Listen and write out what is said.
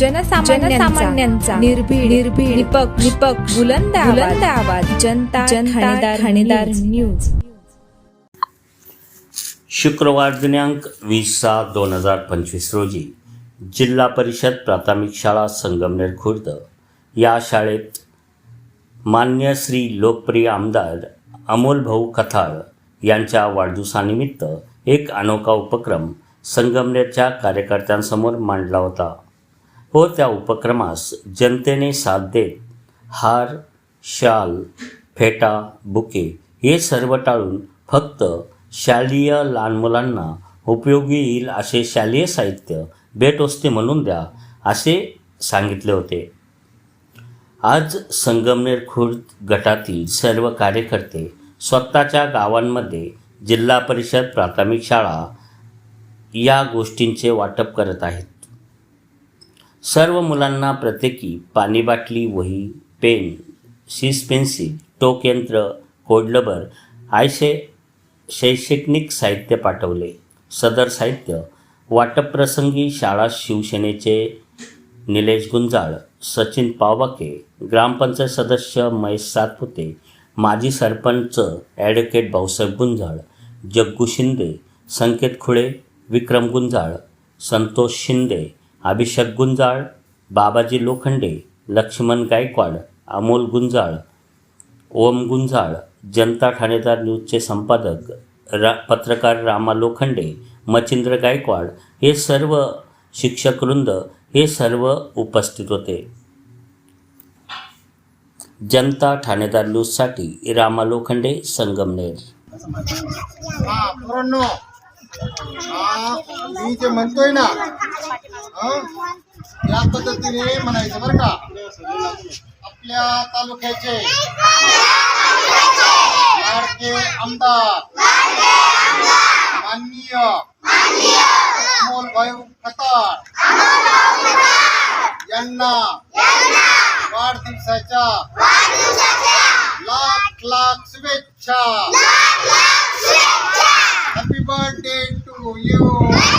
जनसामान्यांचा निर्भीड निर्भीड निपक्ष निपक्ष बुलंद बुलंद आवाज जनता जनता ठाणेदार न्यूज. शुक्रवार दिनांक वीस सहा दोन हजार पंचवीस रोजी जिल्हा परिषद प्राथमिक शाळा संगमनेर खुर्द. या शाळेत मान्य श्री लोकप्रिय आमदार अमोल भाऊ कथाळ यांच्या वाढदिवसानिमित्त एक अनोखा उपक्रम संगमनेरच्या कार्यकर्त्यांसमोर मांडला होता. व त्या उपक्रमास जनतेने साथ देत हार शाल फेटा बुके हे सर्व टाळून फक्त शालेय लहान मुलांना उपयोगी येईल असे शालेय साहित्य भेटवस्ती म्हणून द्या असे सांगितले होते. आज संगमनेर खुर्द गटातील सर्व कार्यकर्ते स्वतःच्या गावांमध्ये जिल्हा परिषद प्राथमिक शाळा या गोष्टींचे वाटप करत आहेत. सर्व मुलांना प्रत्येकी पाणी बाटली वही पेन सीस पेन्सिल टोक यंत्र कोडलबर आयशे शैक्षणिक साहित्य पाठवले. सदर साहित्य वाटपप्रसंगी शाळा शिवसेनेचे निलेश गुंजाळ सचिन पावबाके ग्रामपंचायत सदस्य महेश सातपुते माजी सरपंच ॲडव्होकेट भाऊसाहेब गुंजाळ जग्गू शिंदे संकेत खुळे विक्रम गुंजाळ संतोष शिंदे अभिषेक गुंजाळ बाबाजी लोखंडे लक्ष्मण गायकवाड अमोल गुंजाळ ओम गुंजाळ जनता ठाणेदार न्यूजचे संपादक रा पत्रकार रामा लोखंडे मचिंद्र गायकवाड हे सर्व शिक्षकवृंद हे सर्व उपस्थित होते. जनता ठाणेदार न्यूजसाठी रामा लोखंडे संगमनेर. मी जे म्हणतोय ना. या पद्धतीने म्हणायचं बरं का. आपल्या तालुक्याचे लाडके आमदार माननीय अमोल भाई खताळ यांना वाढदिवसाच्या लाख लाख शुभेच्छा. You.